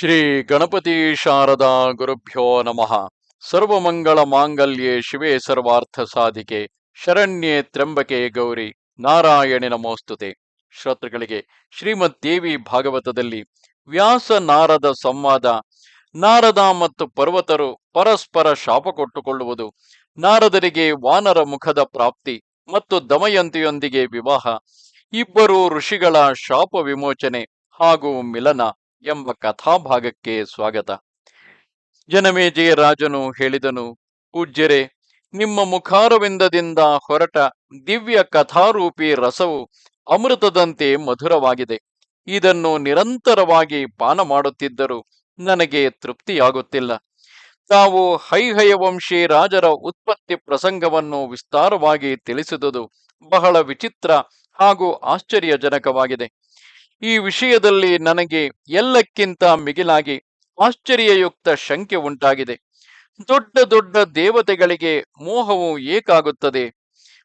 ಶ್ರೀ ಗಣಪತಿ ಶಾರದಾ ಗುರುಭ್ಯೋ ನಮಃ. ಸರ್ವಮಂಗಳ ಮಾಂಗಲ್ಯೆ ಶಿವೇ ಸರ್ವಾರ್ಥ ಸಾಧಿಕೆ, ಶರಣ್ಯೆ ತ್ರ್ಯಂಬಕೆ ಗೌರಿ, ನಾರಾಯಣಿ ನಮೋಸ್ತುತೆ. ಶ್ರೋತೃಗಳಿಗೆ, ಶ್ರೀಮದ್ ದೇವಿ ಭಾಗವತದಲ್ಲಿ ವ್ಯಾಸ ನಾರದ ಸಂವಾದ, ನಾರದ ಮತ್ತು ಪರ್ವತರು ಪರಸ್ಪರ ಶಾಪ ಕೊಟ್ಟುಕೊಳ್ಳುವುದು, ನಾರದರಿಗೆ ವಾನರ ಮುಖದ ಪ್ರಾಪ್ತಿ ಮತ್ತು ದಮಯಂತಿಯೊಂದಿಗೆ ವಿವಾಹ, ಇಬ್ಬರು ಋಷಿಗಳ ಶಾಪ ವಿಮೋಚನೆ ಹಾಗೂ ಮಿಲನ ಎಂಬ ಕಥಾಭಾಗಕ್ಕೆ ಸ್ವಾಗತ. ಜನಮೇಜಯ ರಾಜನು ಹೇಳಿದನು ಪೂಜ್ಯರೆ ನಿಮ್ಮ ಮುಖಾರವಿಂದದಿಂದ ಹೊರಟ ದಿವ್ಯ ಕಥಾರೂಪಿ ರಸವು ಅಮೃತದಂತೆ ಮಧುರವಾಗಿದೆ. ಇದನ್ನು ನಿರಂತರವಾಗಿ ಪಾನ ಮಾಡುತ್ತಿದ್ದರೂ ನನಗೆ ತೃಪ್ತಿಯಾಗುತ್ತಿಲ್ಲ. ತಾವು ಹೈಹಯ ವಂಶಿ ರಾಜರ ಉತ್ಪತ್ತಿ ಪ್ರಸಂಗವನ್ನು ವಿಸ್ತಾರವಾಗಿ ತಿಳಿಸಿದುದು ಬಹಳ ವಿಚಿತ್ರ ಹಾಗೂ ಆಶ್ಚರ್ಯಜನಕವಾಗಿದೆ. ಈ ವಿಷಯದಲ್ಲಿ ನನಗೆ ಎಲ್ಲಕ್ಕಿಂತ ಮಿಗಿಲಾಗಿ ಆಶ್ಚರ್ಯಯುಕ್ತ ಶಂಕೆ ಉಂಟಾಗಿದೆ. ದೊಡ್ಡ ದೊಡ್ಡ ದೇವತೆಗಳಿಗೆ ಮೋಹವು ಏಕಾಗುತ್ತದೆ.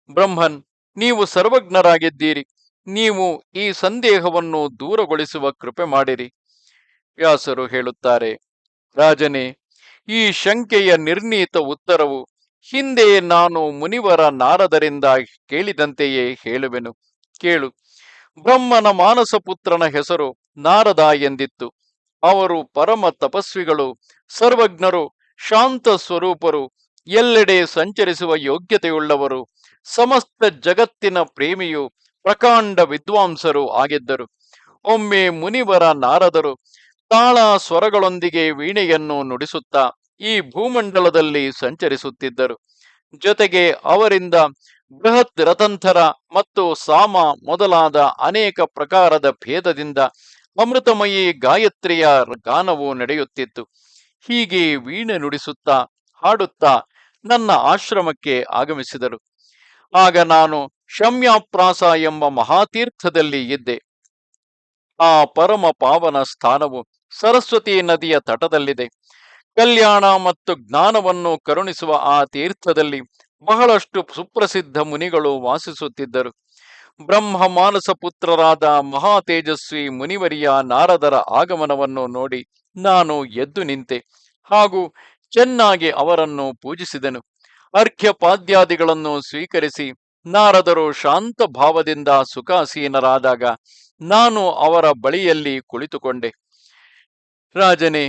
ಬ್ರಹ್ಮನ್, ನೀವು ಸರ್ವಜ್ಞರಾಗಿದ್ದೀರಿ. ನೀವು ಈ ಸಂದೇಹವನ್ನು ದೂರಗೊಳಿಸುವ ಕೃಪೆ ಮಾಡಿರಿ. ವ್ಯಾಸರು ಹೇಳುತ್ತಾರೆ, ರಾಜನೇ, ಈ ಶಂಕೆಯ ನಿರ್ಣೀತ ಉತ್ತರವು ಹಿಂದೆ ನಾನು ಮುನಿವರ ನಾರದರಿಂದ ಕೇಳಿದಂತೆಯೇ ಹೇಳುವೆನು. ಕೇಳು ಬ್ರಹ್ಮನ ಮಾನಸ ಪುತ್ರನ ಹೆಸರು ನಾರದ ಎಂದಿತ್ತು ಅವರು ಪರಮ ತಪಸ್ವಿಗಳು, ಸರ್ವಜ್ಞರು, ಶಾಂತ ಸ್ವರೂಪರು, ಎಲ್ಲೆಡೆ ಸಂಚರಿಸುವ ಯೋಗ್ಯತೆಯುಳ್ಳವರು, ಸಮಸ್ತ ಜಗತ್ತಿನ ಪ್ರೇಮಿಯು ಪ್ರಕಾಂಡ ವಿದ್ವಾಂಸರು ಆಗಿದ್ದರು. ಒಮ್ಮೆ ಮುನಿವರ ನಾರದರು ತಾಳ ಸ್ವರಗಳೊಂದಿಗೆ ವೀಣೆಯನ್ನು ನುಡಿಸುತ್ತಾ ಈ ಭೂಮಂಡಲದಲ್ಲಿ ಸಂಚರಿಸುತ್ತಿದ್ದರು. ಜೊತೆಗೆ ಅವರಿಂದ ಬೃಹತ್ ರತಂಥರ ಮತ್ತು ಸಾಮ ಮೊದಲಾದ ಅನೇಕ ಪ್ರಕಾರದ ಭೇದದಿಂದ ಅಮೃತಮಯಿ ಗಾಯತ್ರಿಯ ಗಾನವು ನಡೆಯುತ್ತಿತ್ತು. ಹೀಗೆ ವೀಣೆ ನುಡಿಸುತ್ತಾ ಹಾಡುತ್ತಾ ನನ್ನ ಆಶ್ರಮಕ್ಕೆ ಆಗಮಿಸಿದರು. ಆಗ ನಾನು ಶಮ್ಯಾಪ್ರಾಸ ಎಂಬ ಮಹಾತೀರ್ಥದಲ್ಲಿ ಇದ್ದೆ. ಆ ಪರಮ ಪಾವನ ಸ್ಥಾನವು ಸರಸ್ವತಿ ನದಿಯ ತಟದಲ್ಲಿದೆ. ಕಲ್ಯಾಣ ಮತ್ತು ಜ್ಞಾನವನ್ನು ಕರುಣಿಸುವ ಆ ತೀರ್ಥದಲ್ಲಿ ಬಹಳಷ್ಟು ಸುಪ್ರಸಿದ್ಧ ಮುನಿಗಳು ವಾಸಿಸುತ್ತಿದ್ದರು. ಬ್ರಹ್ಮ ಮಾನಸ ಪುತ್ರರಾದ ಮಹಾ ತೇಜಸ್ವಿ ಮುನಿವರಿಯ ನಾರದರ ಆಗಮನವನ್ನು ನೋಡಿ ನಾನು ಎದ್ದು ನಿಂತೆ ಹಾಗೂ ಚೆನ್ನಾಗಿ ಅವರನ್ನು ಪೂಜಿಸಿದನು. ಅರ್ಘ್ಯಪಾದ್ಯಾದಿಗಳನ್ನು ಸ್ವೀಕರಿಸಿ ನಾರದರು ಶಾಂತ ಭಾವದಿಂದ ಸುಖಾಸೀನರಾದಾಗ ನಾನು ಅವರ ಬಳಿಯಲ್ಲಿ ಕುಳಿತುಕೊಂಡೆ. ರಾಜನೇ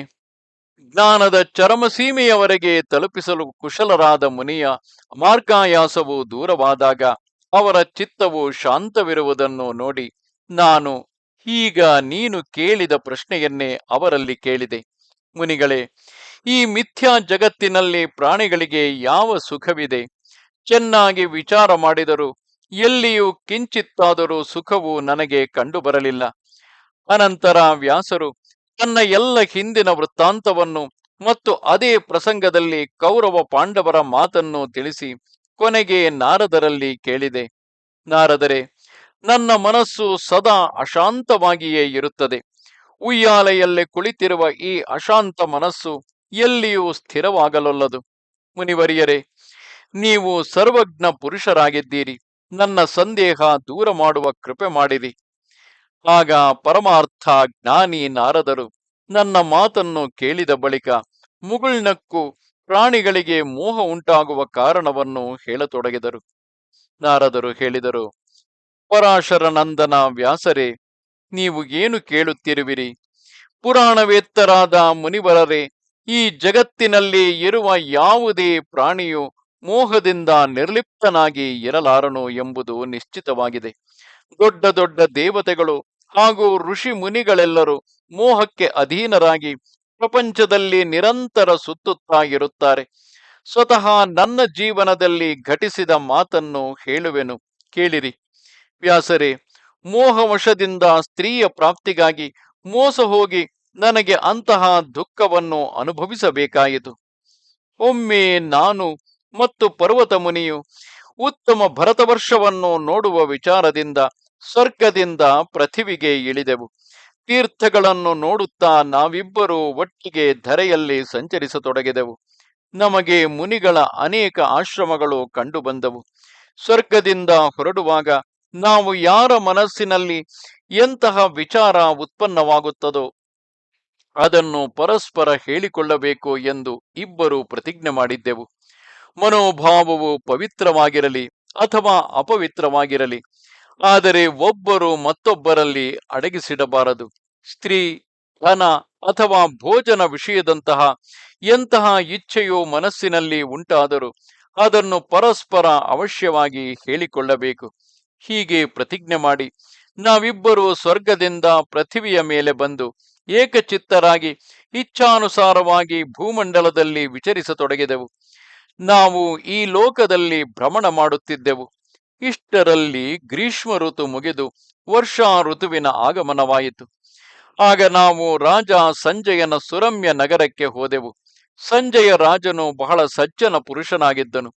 ಜ್ಞಾನದ ಚರಮಸೀಮೆಯವರೆಗೆ ತಲುಪಿಸಲು ಕುಶಲರಾದ ಮುನಿಯ ಮಾರ್ಗಾಯಾಸವು ದೂರವಾದಾಗ ಅವರ ಚಿತ್ತವು ಶಾಂತವಿರುವುದನ್ನು ನೋಡಿ ನಾನು, ಈಗ ನೀನು ಕೇಳಿದ ಪ್ರಶ್ನೆಯನ್ನೇ ಅವರಲ್ಲಿ ಕೇಳಿದೆ. ಮುನಿಗಳೇ, ಈ ಮಿಥ್ಯಾ ಜಗತ್ತಿನಲ್ಲಿ ಪ್ರಾಣಿಗಳಿಗೆ ಯಾವ ಸುಖವಿದೆ? ಚೆನ್ನಾಗಿ ವಿಚಾರ ಮಾಡಿದರೂ ಎಲ್ಲಿಯೂ ಕಿಂಚಿತ್ತಾದರೂ ಸುಖವು ನನಗೆ ಕಂಡುಬರಲಿಲ್ಲ. ಅನಂತರ ವ್ಯಾಸರು ತನ್ನ ಎಲ್ಲ ಹಿಂದಿನ ವೃತ್ತಾಂತವನ್ನು ಮತ್ತು ಅದೇ ಪ್ರಸಂಗದಲ್ಲಿ ಕೌರವ ಪಾಂಡವರ ಮಾತನ್ನು ತಿಳಿಸಿ ಕೊನೆಗೆ ನಾರದರಲ್ಲಿ ಕೇಳಿದೆ, ನಾರದರೆ, ನನ್ನ ಮನಸ್ಸು ಸದಾ ಅಶಾಂತವಾಗಿಯೇ ಇರುತ್ತದೆ. ಉಯ್ಯಾಲೆಯಲ್ಲೇ ಕುಳಿತಿರುವ ಈ ಅಶಾಂತ ಮನಸ್ಸು ಎಲ್ಲಿಯೂ ಸ್ಥಿರವಾಗಲೊಲ್ಲದು. ಮುನಿವರಿಯರೇ, ನೀವು ಸರ್ವಜ್ಞ ಪುರುಷರಾಗಿದ್ದೀರಿ. ನನ್ನ ಸಂದೇಹ ದೂರ ಮಾಡುವ ಕೃಪೆ ಮಾಡಿರಿ. ಆಗ ಪರಮಾರ್ಥ ಜ್ಞಾನಿ ನಾರದರು ನನ್ನ ಮಾತನ್ನು ಕೇಳಿದ ಬಳಿಕ ಮುಗುಳ್ನಕ್ಕು ಪ್ರಾಣಿಗಳಿಗೆ ಮೋಹ ಉಂಟಾಗುವ ಕಾರಣವನ್ನು ಹೇಳತೊಡಗಿದರು. ನಾರದರು ಹೇಳಿದರು, ಪರಾಶರನಂದನ ವ್ಯಾಸರೇ, ನೀವು ಏನು ಕೇಳುತ್ತಿರುವಿರಿ? ಪುರಾಣವೇತ್ತರಾದ ಮುನಿವರರೇ, ಈ ಜಗತ್ತಿನಲ್ಲಿ ಇರುವ ಯಾವುದೇ ಪ್ರಾಣಿಯು ಮೋಹದಿಂದ ನಿರ್ಲಿಪ್ತನಾಗಿ ಇರಲಾರನು ಎಂಬುದು ನಿಶ್ಚಿತವಾಗಿದೆ. ದೊಡ್ಡ ದೊಡ್ಡ ದೇವತೆಗಳು ಹಾಗೂ ಋಷಿ ಮುನಿಗಳೆಲ್ಲರೂ ಮೋಹಕ್ಕೆ ಅಧೀನರಾಗಿ ಪ್ರಪಂಚದಲ್ಲಿ ನಿರಂತರ ಸುತ್ತುತ್ತಾ ಇರುತ್ತಾರೆ ಸ್ವತಃ ನನ್ನ ಜೀವನದಲ್ಲಿ ಘಟಿಸಿದ ಮಾತನ್ನು ಹೇಳುವೆನು. ಕೇಳಿರಿ. ವ್ಯಾಸರೇ, ಮೋಹವಶದಿಂದ ಸ್ತ್ರೀಯ ಪ್ರಾಪ್ತಿಗಾಗಿ ಮೋಸ ಹೋಗಿ ನನಗೆ ಅಂತಹ ದುಃಖವನ್ನು ಅನುಭವಿಸಬೇಕಾಯಿತು. ಒಮ್ಮೆ ನಾನು ಮತ್ತು ಪರ್ವತ ಮುನಿಯು ಉತ್ತಮ ಭರತವರ್ಷವನ್ನು ನೋಡುವ ವಿಚಾರದಿಂದ ಸ್ವರ್ಗದಿಂದ ಪೃಥಿವಿಗೆ ಇಳಿದೆವು. ತೀರ್ಥಗಳನ್ನು ನೋಡುತ್ತಾ ನಾವಿಬ್ಬರು ಒಟ್ಟಿಗೆ ಧರೆಯಲ್ಲಿ ಸಂಚರಿಸತೊಡಗಿದೆವು. ನಮಗೆ ಮುನಿಗಳ ಅನೇಕ ಆಶ್ರಮಗಳು ಕಂಡುಬಂದವು. ಸ್ವರ್ಗದಿಂದ ಹೊರಡುವಾಗ ನಾವು ಯಾರ ಮನಸ್ಸಿನಲ್ಲಿ ಎಂತಹ ವಿಚಾರ ಉತ್ಪನ್ನವಾಗುತ್ತದೋ ಅದನ್ನು ಪರಸ್ಪರ ಹೇಳಿಕೊಳ್ಳಬೇಕು ಎಂದು ಇಬ್ಬರು ಪ್ರತಿಜ್ಞೆ ಮಾಡಿದ್ದೆವು. ಮನೋಭಾವವು ಪವಿತ್ರವಾಗಿರಲಿ ಅಥವಾ ಅಪವಿತ್ರವಾಗಿರಲಿ ಆದರೆ ಒಬ್ಬರು ಮತ್ತೊಬ್ಬರಲ್ಲಿ ಅಡಗಿಸಿಡಬಾರದು. ಸ್ತ್ರೀ, ಧನ ಅಥವಾ ಭೋಜನ ವಿಷಯದಂತಹ ಎಂತಹ ಇಚ್ಛೆಯು ಮನಸ್ಸಿನಲ್ಲಿ ಉಂಟಾದರೂ ಅದನ್ನು ಪರಸ್ಪರ ಅವಶ್ಯವಾಗಿ ಹೇಳಿಕೊಳ್ಳಬೇಕು. ಹೀಗೆ ಪ್ರತಿಜ್ಞೆ ಮಾಡಿ, ನಾವಿಬ್ಬರು ಸ್ವರ್ಗದಿಂದ ಪೃಥಿವಿಯ ಮೇಲೆ ಬಂದು ಏಕಚಿತ್ತರಾಗಿ ಇಚ್ಛಾನುಸಾರವಾಗಿ ಭೂಮಂಡಲದಲ್ಲಿ ವಿಚರಿಸತೊಡಗಿದೆವು. ನಾವು ಈ ಲೋಕದಲ್ಲಿ ಭ್ರಮಣ ಮಾಡುತ್ತಿದ್ದೆವು. ಇಷ್ಟರಲ್ಲಿ ಗ್ರೀಷ್ಮ ಋತು ಮುಗಿದು ವರ್ಷಾ ಋತುವಿನ ಆಗಮನವಾಯಿತು. ಆಗ ನಾವು ರಾಜ ಸಂಜಯನ ಸುರಮ್ಯ ನಗರಕ್ಕೆ ಹೋದೆವು. ಸಂಜಯ ರಾಜನು ಬಹಳ ಸಜ್ಜನ ಪುರುಷನಾಗಿದ್ದನು.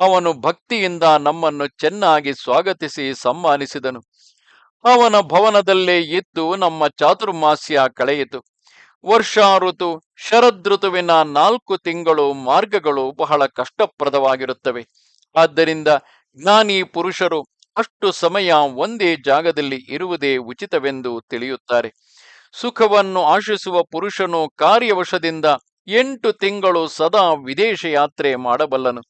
ಅವನು ಭಕ್ತಿಯಿಂದ ನಮ್ಮನ್ನು ಚೆನ್ನಾಗಿ ಸ್ವಾಗತಿಸಿ ಸಮ್ಮಾನಿಸಿದನು ಅವನ ಭವನದಲ್ಲೇ ಇದ್ದು ನಮ್ಮ ಚಾತುರ್ಮಾಸ್ಯ ಕಳೆಯಿತು. ವರ್ಷಾ ಋತು ಶರದೃತುವಿನ ನಾಲ್ಕು ತಿಂಗಳು ಮಾರ್ಗಗಳು ಬಹಳ ಕಷ್ಟಪ್ರದವಾಗಿರುತ್ತವೆ. ಆದ್ದರಿಂದ ಜ್ಞಾನಿ ಪುರುಷರು ಅಷ್ಟು ಸಮಯ ಒಂದೇ ಜಾಗದಲ್ಲಿ ಇರುವುದೇ ಉಚಿತವೆಂದು ತಿಳಿಯುತ್ತಾರೆ. ಸುಖವನ್ನು ಆಶಿಸುವ ಪುರುಷನು ಕಾರ್ಯವಶದಿಂದ ಎಂಟು ತಿಂಗಳು ಸದಾ ವಿದೇಶ ಯಾತ್ರೆ ಮಾಡಬಲ್ಲನು.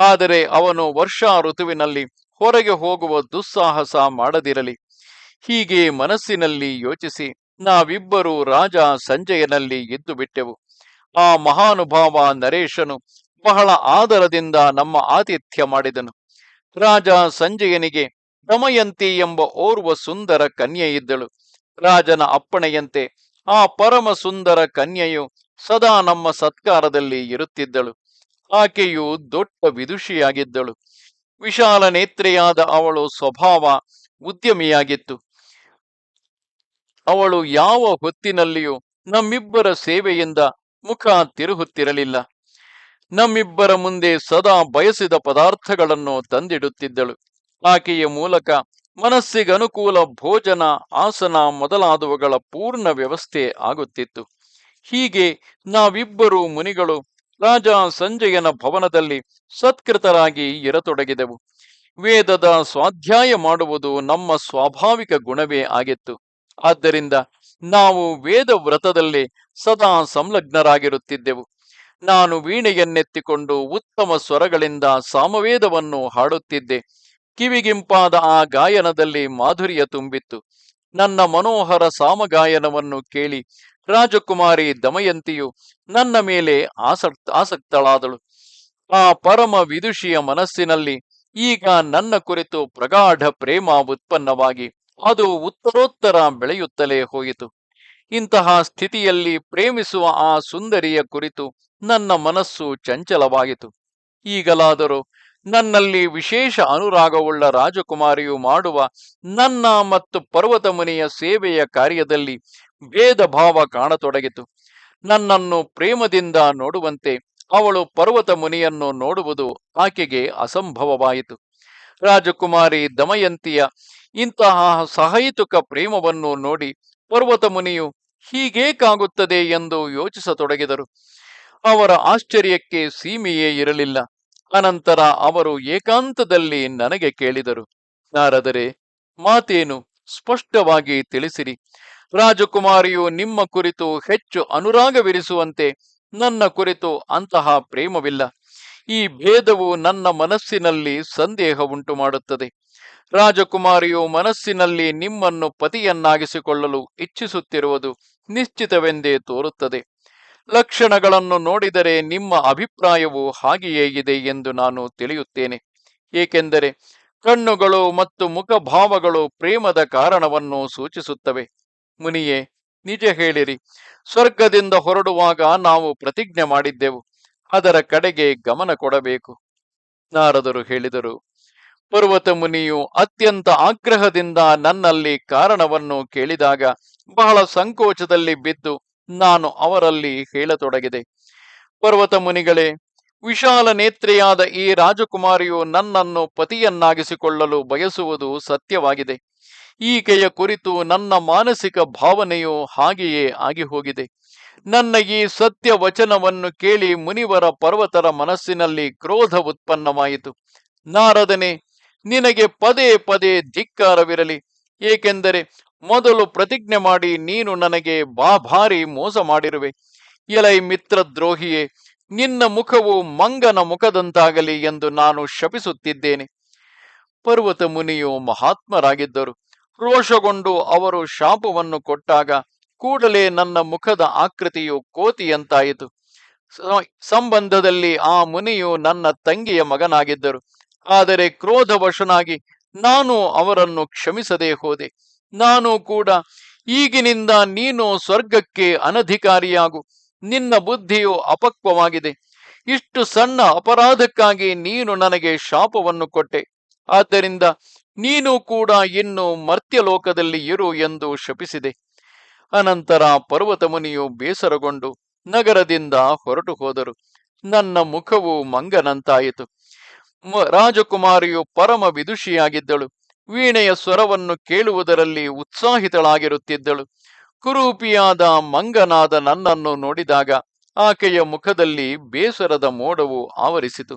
ಆದರೆ ಅವನು ವರ್ಷಾ ಋತುವಿನಲ್ಲಿ ಹೊರಗೆ ಹೋಗುವ ದುಸ್ಸಾಹಸ ಮಾಡದಿರಲಿ. ಹೀಗೆ ಮನಸ್ಸಿನಲ್ಲಿ ಯೋಚಿಸಿ, ನಾವಿಬ್ಬರು ರಾಜ ಸಂಜಯನಲ್ಲಿ ಇದ್ದು ಬಿಟ್ಟೆವು. ಆ ಮಹಾನುಭಾವ ನರೇಶನು ಬಹಳ ಆದರದಿಂದ ನಮ್ಮ ಆತಿಥ್ಯ ಮಾಡಿದನು. ರಾಜ ಸಂಜಯನಿಗೆ ದಮಯಂತಿ ಎಂಬ ಓರ್ವ ಸುಂದರ ಕನ್ಯೆ ಇದ್ದಳು. ರಾಜನ ಅಪ್ಪಣೆಯಂತೆ ಆ ಪರಮ ಸುಂದರ ಕನ್ಯೆಯು ಸದಾ ನಮ್ಮ ಸತ್ಕಾರದಲ್ಲಿ ಇರುತ್ತಿದ್ದಳು. ಆಕೆಯು ದೊಡ್ಡ ವಿದುಷಿಯಾಗಿದ್ದಳು. ವಿಶಾಲ ನೇತ್ರೆಯಾದ ಅವಳು ಸ್ವಭಾವ ಉದ್ಯಮಿಯಾಗಿತ್ತು. ಅವಳು ಯಾವ ಹೊತ್ತಿನಲ್ಲಿಯೂ ನಮ್ಮಿಬ್ಬರ ಸೇವೆಯಿಂದ ಮುಖ ತಿರುಹುತ್ತಿರಲಿಲ್ಲ. ನಮ್ಮಿಬ್ಬರ ಮುಂದೆ ಸದಾ ಬಯಸಿದ ಪದಾರ್ಥಗಳನ್ನು ತಂದಿಡುತ್ತಿದ್ದಳು. ಆಕೆಯ ಮೂಲಕ ಮನಸ್ಸಿಗನುಕೂಲ, ಭೋಜನ, ಆಸನ ಮೊದಲಾದವುಗಳ ಪೂರ್ಣ ವ್ಯವಸ್ಥೆ ಆಗುತ್ತಿತ್ತು. ಹೀಗೆ ನಾವಿಬ್ಬರು ಮುನಿಗಳು ರಾಜ ಸಂಜಯನ ಭವನದಲ್ಲಿ ಸತ್ಕೃತರಾಗಿ ಇರತೊಡಗಿದೆವು. ವೇದದ ಸ್ವಾಧ್ಯಾಯ ಮಾಡುವುದು ನಮ್ಮ ಸ್ವಾಭಾವಿಕ ಗುಣವೇ ಆಗಿತ್ತು. ಆದ್ದರಿಂದ ನಾವು ವೇದ ವ್ರತದಲ್ಲಿ ಸದಾ ಸಂಲಗ್ನರಾಗಿರುತ್ತಿದ್ದೆವು. ನಾನು ವೀಣೆಯನ್ನೆತ್ತಿಕೊಂಡು ಉತ್ತಮ ಸ್ವರಗಳಿಂದ ಸಾಮವೇದವನ್ನು ಹಾಡುತ್ತಿದ್ದೆ. ಕಿವಿಗಿಂಪಾದ ಆ ಗಾಯನದಲ್ಲಿ ಮಾಧುರ್ಯ ತುಂಬಿತ್ತು. ನನ್ನ ಮನೋಹರ ಸಾಮಗಾಯನವನ್ನು ಕೇಳಿ ರಾಜಕುಮಾರಿ ದಮಯಂತಿಯು ನನ್ನ ಮೇಲೆ ಆಸಕ್ತ, ಆಸಕ್ತಳಾದಳು. ಆ ಪರಮ ವಿದುಷಿಯ ಮನಸ್ಸಿನಲ್ಲಿ ಈಗ ನನ್ನ ಕುರಿತು ಪ್ರಗಾಢ ಪ್ರೇಮ ಉತ್ಪನ್ನವಾಗಿ, ಅದು ಉತ್ತರೋತ್ತರ ಬೆಳೆಯುತ್ತಲೇ ಹೋಯಿತು. ಇಂತಹ ಸ್ಥಿತಿಯಲ್ಲಿ ಪ್ರೇಮಿಸುವ ಆ ಸುಂದರಿಯ ಕುರಿತು ನನ್ನ ಮನಸ್ಸು ಚಂಚಲವಾಯಿತು ಈಗಲಾದರೂ ನನ್ನಲ್ಲಿ ವಿಶೇಷ ಅನುರಾಗವುಳ್ಳ ರಾಜಕುಮಾರಿಯು ಮಾಡುವ ನನ್ನ ಮತ್ತು ಪರ್ವತ ಮುನಿಯ ಸೇವೆಯ ಕಾರ್ಯದಲ್ಲಿ ಭೇದ ಭಾವ ಕಾಣತೊಡಗಿತು. ನನ್ನನ್ನು ಪ್ರೇಮದಿಂದ ನೋಡುವಂತೆ ಅವಳು ಪರ್ವತ ಮುನಿಯನ್ನು ನೋಡುವುದು ಆಕೆಗೆ ಅಸಂಭವವಾಯಿತು. ರಾಜಕುಮಾರಿ ದಮಯಂತಿಯ ಇಂತಹ ಸಹೈತುಕ ಪ್ರೇಮವನ್ನು ನೋಡಿ ಪರ್ವತ ಮುನಿಯು ಹೀಗೇಕಾಗುತ್ತದೆ ಎಂದು ಯೋಚಿಸತೊಡಗಿದರು. ಅವರ ಆಶ್ಚರ್ಯಕ್ಕೆ ಸೀಮೆಯೇ ಇರಲಿಲ್ಲ. ಅನಂತರ ಅವರು ಏಕಾಂತದಲ್ಲಿ ನನಗೆ ಕೇಳಿದರು, ನಾರದರೆ, ಮಾತೇನು? ಸ್ಪಷ್ಟವಾಗಿ ತಿಳಿಸಿರಿ. ರಾಜಕುಮಾರಿಯು ನಿಮ್ಮ ಕುರಿತು ಹೆಚ್ಚು ಅನುರಾಗವಿರಿಸುವಂತೆ ನನ್ನ ಕುರಿತು ಅಂತಹ ಪ್ರೇಮವಿಲ್ಲ. ಈ ಭೇದವು ನನ್ನ ಮನಸ್ಸಿನಲ್ಲಿ ಸಂದೇಹ ಉಂಟು ಮಾಡುತ್ತದೆ ರಾಜಕುಮಾರಿಯು ಮನಸ್ಸಿನಲ್ಲಿ ನಿಮ್ಮನ್ನು ಪತಿಯನ್ನಾಗಿಸಿಕೊಳ್ಳಲು ಇಚ್ಛಿಸುತ್ತಿರುವುದು ನಿಶ್ಚಿತವೆಂದೇ ತೋರುತ್ತದೆ. ಲಕ್ಷಣಗಳನ್ನು ನೋಡಿದರೆ ನಿಮ್ಮ ಅಭಿಪ್ರಾಯವು ಹಾಗೆಯೇ ಇದೆ ಎಂದು ನಾನು ತಿಳಿಯುತ್ತೇನೆ. ಏಕೆಂದರೆ ಕಣ್ಣುಗಳು ಮತ್ತು ಮುಖಭಾವಗಳು ಪ್ರೇಮದ ಕಾರಣವನ್ನು ಸೂಚಿಸುತ್ತವೆ. ಮುನಿಯೇ, ನಿಜ ಹೇಳಿರಿ. ಸ್ವರ್ಗದಿಂದ ಹೊರಡುವಾಗ ನಾವು ಪ್ರತಿಜ್ಞೆ ಮಾಡಿದ್ದೆವು. ಅದರ ಕಡೆಗೆ ಗಮನ ಕೊಡಬೇಕು. ನಾರದರು ಹೇಳಿದರು, ಪರ್ವತ ಮುನಿಯು ಅತ್ಯಂತ ಆಗ್ರಹದಿಂದ ನನ್ನಲ್ಲಿ ಕಾರಣವನ್ನು ಕೇಳಿದಾಗ ಬಹಳ ಸಂಕೋಚದಲ್ಲಿ ಬಿದ್ದು ನಾನು ಅವರಲ್ಲಿ ಹೇಳತೊಡಗಿದೆ. ಪರ್ವತ ಮುನಿಗಳೇ, ವಿಶಾಲ ನೇತ್ರೆಯಾದ ಈ ರಾಜಕುಮಾರಿಯು ನನ್ನನ್ನು ಪತಿಯನ್ನಾಗಿಸಿಕೊಳ್ಳಲು ಬಯಸುವುದು ಸತ್ಯವಾಗಿದೆ. ಈಕೆಯ ಕುರಿತು ನನ್ನ ಮಾನಸಿಕ ಭಾವನೆಯು ಹಾಗೆಯೇ ಆಗಿ ಹೋಗಿದೆ ನನ್ನ ಈ ಸತ್ಯ ವಚನವನ್ನು ಕೇಳಿ ಮುನಿವರ ಪರ್ವತರ ಮನಸ್ಸಿನಲ್ಲಿ ಕ್ರೋಧ ಉತ್ಪನ್ನವಾಯಿತು. ನಾರದನೆ, ನಿನಗೆ ಪದೇ ಪದೇ ಧಿಕ್ಕಾರವಿರಲಿ. ಏಕೆಂದರೆ ಮೊದಲು ಪ್ರತಿಜ್ಞೆ ಮಾಡಿ, ನೀನು ನನಗೆ ಬಾ ಭಾರಿ ಮೋಸ ಮಾಡಿರುವೆ. ಎಲೈ ಮಿತ್ರದ್ರೋಹಿಯೇ, ನಿನ್ನ ಮುಖವು ಮಂಗನ ಮುಖದಂತಾಗಲಿ ಎಂದು ನಾನು ಶಪಿಸುತ್ತಿದ್ದೇನೆ. ಪರ್ವತ ಮುನಿಯು ಮಹಾತ್ಮರಾಗಿದ್ದರು. ರೋಷಗೊಂಡು ಅವರು ಶಾಪವನ್ನು ಕೊಟ್ಟಾಗ, ಕೂಡಲೇ ನನ್ನ ಮುಖದ ಆಕೃತಿಯು ಕೋತಿಯಂತಾಯಿತು. ಸಂಬಂಧದಲ್ಲಿ ಆ ಮುನಿಯು ನನ್ನ ತಂಗಿಯ ಮಗನಾಗಿದ್ದರು. ಆದರೆ ಕ್ರೋಧವಶನಾಗಿ, ನಾನು ಅವರನ್ನು ಕ್ಷಮಿಸದೆ ಹೋದೆ. ನಾನು ಕೂಡ ಈಗಿನಿಂದ ನೀನು ಸ್ವರ್ಗಕ್ಕೆ ಅನಧಿಕಾರಿಯಾಗು. ನಿನ್ನ ಬುದ್ಧಿಯು ಅಪಕ್ವವಾಗಿದೆ. ಇಷ್ಟು ಸಣ್ಣ ಅಪರಾಧಕ್ಕಾಗಿ ನೀನು ನನಗೆ ಶಾಪವನ್ನು ಕೊಟ್ಟೆ. ಆದ್ದರಿಂದ ನೀನು ಕೂಡ ಇನ್ನು ಮರ್ತ್ಯಲೋಕದಲ್ಲಿ ಇರು ಎಂದು ಶಪಿಸಿದೆ. ಅನಂತರ ಪರ್ವತ ಮುನಿಯು ಬೇಸರಗೊಂಡು ನಗರದಿಂದ ಹೊರಟು ಹೋದರು. ನನ್ನ ಮುಖವು ಮಂಗನಂತಾಯಿತು. ರಾಜಕುಮಾರಿಯು ಪರಮ ವಿದುಷಿಯಾಗಿದ್ದಳು. ವೀಣೆಯ ಸ್ವರವನ್ನು ಕೇಳುವುದರಲ್ಲಿ ಉತ್ಸಾಹಿತಳಾಗಿರುತ್ತಿದ್ದಳು. ಕುರೂಪಿಯಾದ ಮಂಗನಾದ ನನ್ನನ್ನು ನೋಡಿದಾಗ ಆಕೆಯ ಮುಖದಲ್ಲಿ ಬೇಸರದ ಮೋಡವು ಆವರಿಸಿತು.